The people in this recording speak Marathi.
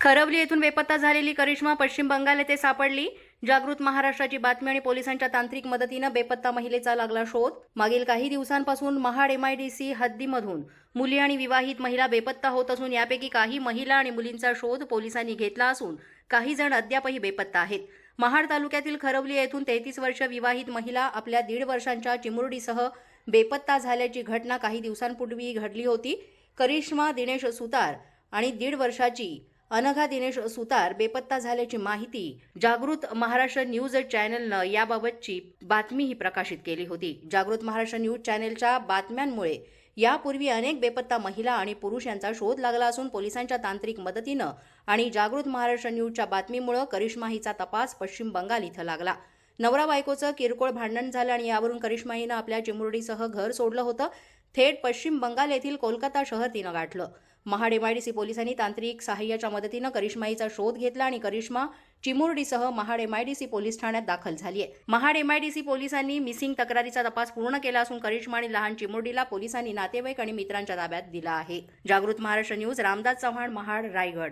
खरवली येथून बेपत्ता झालेली करिश्मा पश्चिम बंगाल येथे सापडली. जागृत महाराष्ट्राची बातमी आणि पोलिसांच्या तांत्रिक मदतीनं बेपत्ता महिलेचा लागला शोध. मागील काही दिवसांपासून महाड एमआयडीसी हद्दीमधून मुली आणि विवाहित महिला बेपत्ता होत असून यापैकी काही महिला आणि मुलींचा शोध पोलिसांनी घेतला असून काही जण अद्यापही बेपत्ता आहेत. महाड तालुक्यातील खरवली येथून तेहतीस वर्ष विवाहित महिला आपल्या दीड वर्षांच्या चिमुरडीसह बेपत्ता झाल्याची घटना काही दिवसांपूर्वी घडली होती. करिश्मा दिनेश सुतार आणि दीड वर्षाची अनघा दिनेश सुतार बेपत्ता झाल्याची माहिती जागृत महाराष्ट्र न्यूज चॅनलनं याबाबतची बातमीही प्रकाशित केली होती. जागृत महाराष्ट्र न्यूज चॅनलच्या बातम्यांमुळे यापूर्वी अनेक बेपत्ता महिला आणि पुरुष यांचा शोध लागला असून पोलिसांच्या तांत्रिक मदतीनं आणि जागृत महाराष्ट्र न्यूजच्या बातमीमुळे करिश्मा हिचा तपास पश्चिम बंगाल इथं लागला. नवरा बायकोचं किरकोळ भांडण झालं आणि यावरून करिश्मा हिनं आपल्या चिमुरडीसह घर सोडलं होतं. थेट पश्चिम बंगाल येथील कोलकाता शहर तिनं गाठलं. महाड एमआयडीसी पोलिसांनी तांत्रिक सहाय्याच्या मदतीनं करिश्माईचा शोध घेतला आणि करिश्मा चिमुरडीसह महाड एमआयडीसी पोलीस ठाण्यात दाखल झाली आहे महाड एमआयडीसी पोलिसांनी मिसिंग तक्रारीचा तपास पूर्ण केला असून करिश्मा आणि लहान चिमुरडीला पोलिसांनी नातेवाईक आणि मित्रांच्या ताब्यात दिला आहे. जागृत महाराष्ट्र न्यूज रामदास चव्हाण महाड रायगड.